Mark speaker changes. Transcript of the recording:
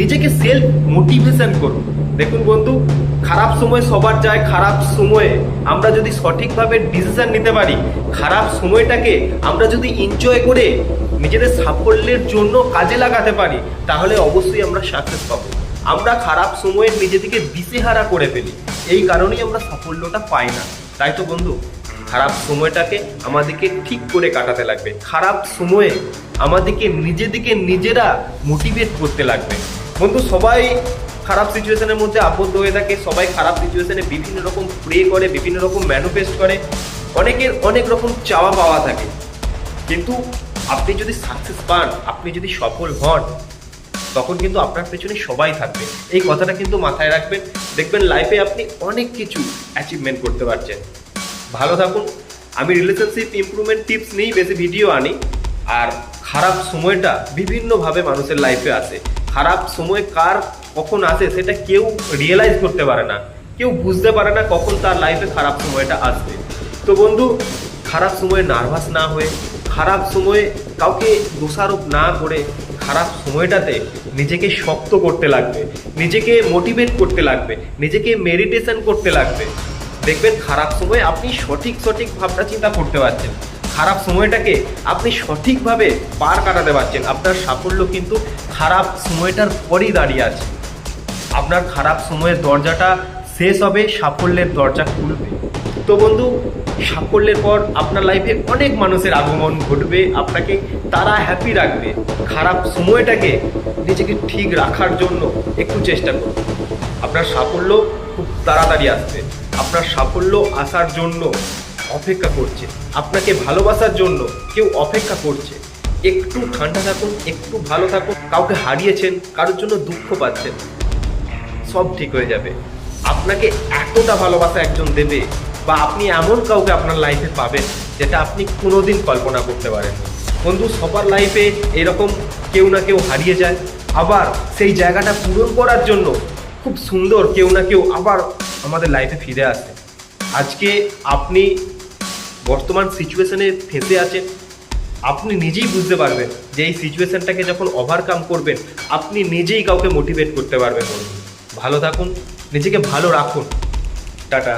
Speaker 1: নিজেকে self motivation করুন। দেখুন বন্ধু, খারাপ সময় সবার যায়, খারাপ সময়ে আমরা যদি সঠিকভাবে ডিসিশন নিতে পারি, খারাপ সময়টাকে আমরা যদি এনজয় করে নিজেদের সাফল্যের জন্য কাজে লাগাতে পারি, তাহলে অবশ্যই আমরা সাকসেস পাবো। আমরা খারাপ সময়ে নিজেদেরকে দিশেহারা করে ফেলি। এই কারণেই আমরা সাফল্যটা পাই না। তাই তো বন্ধু, খারাপ সময়টাকে আমাদেরকে ঠিক করে কাটাতে লাগবে। খারাপ সময়ে আমাদেরকে নিজেদেরকে নিজেরা মোটিভেট করতে লাগবে। বন্ধু, সবাই খারাপ সিচুয়েশনের মধ্যে আবদ্ধ হয়ে থাকে, সবাই খারাপ সিচুয়েশনে বিভিন্ন রকম প্রে করে, বিভিন্ন রকম ম্যানিফেস্ট করে, অনেকের অনেক রকম চাওয়া পাওয়া থাকে। কিন্তু আপনি যদি সাকসেস পান, আপনি যদি সফল হন, তখন কিন্তু আপনার পেছনে সবাই থাকবে। এই কথাটা কিন্তু মাথায় রাখবেন। দেখবেন লাইফে আপনি অনেক কিছু অ্যাচিভমেন্ট করতে পারছেন। ভালো থাকুন। আমি রিলেশনশিপ ইমপ্রুভমেন্ট টিপস নিয়েই বেশি ভিডিও আনি। আর খারাপ সময়টা বিভিন্নভাবে মানুষের লাইফে আসে। খারাপ সময় কার কখন আসে সেটা কেউ রিয়েলাইজ করতে পারে না। কেউ বুঝতে পারে না কখন তার লাইফে খারাপ সময়টা আসবে। তো বন্ধু, খারাপ সময়ে নার্ভাস না হয়ে, খারাপ সময়ে কাউকে দোষারোপ না করে খারাপ সময়টাতে নিজেকে শক্ত করতে লাগবে, নিজেকে মোটিভেট করতে লাগবে, নিজেকে মেডিটেশন করতে লাগবে। দেখবেন খারাপ সময়ে আপনি সঠিক সঠিক ভাবনা চিন্তা করতে পারছেন। খারাপ সময়টাকে আপনি সঠিকভাবে পার কাটাতে পারছেন। আপনার সাফল্য কিন্তু খারাপ সময়টার পরেই দাঁড়িয়ে আছে। আপনার খারাপ সময়ের দরজাটা শেষ হবে, সাফল্যের দরজা খুলবে। তো বন্ধু, সাফল্যের পর আপনার লাইফে অনেক মানুষের আগমন ঘটবে, আপনাকে তারা হ্যাপি রাখবে। খারাপ সময়টাকে নিজেকে ঠিক রাখার জন্য একটু চেষ্টা করুন। আপনার সাফল্য খুব তাড়াতাড়ি আসবে। আপনার সাফল্য আসার জন্য অপেক্ষা করছে। আপনাকে ভালোবাসার জন্য কেউ অপেক্ষা করছে। একটু ঠান্ডা থাকুন, একটু ভালো থাকুন। কাউকে হারিয়েছেন, কারোর জন্য দুঃখ পাচ্ছেন। সব ঠিক হয়ে যাবে। আপনাকে এতটা ভালোবাসা একজন দেবে বা আপনি এমন কাউকে আপনার লাইফে পাবেন যেটা আপনি কোনোদিন কল্পনা করতে পারেন বন্ধু, সবার লাইফে এরকম কেউ না কেউ হারিয়ে যায়। আবার সেই জায়গাটা পূরণ করার জন্য খুব সুন্দর কেউ না কেউ আবার আমাদের লাইফে ফিরে আসে। আজকে আপনি বর্তমান সিচুয়েশানে ফেঁসে আছে। আপনি নিজেই বুঝতে পারবেন যে এই সিচুয়েশনটাকে যখন ওভারকাম করবেন, আপনি নিজেই কাউকে মোটিভেট করতে পারবেন। ভালো থাকুন, নিজেকে ভালো রাখুন। টাটা।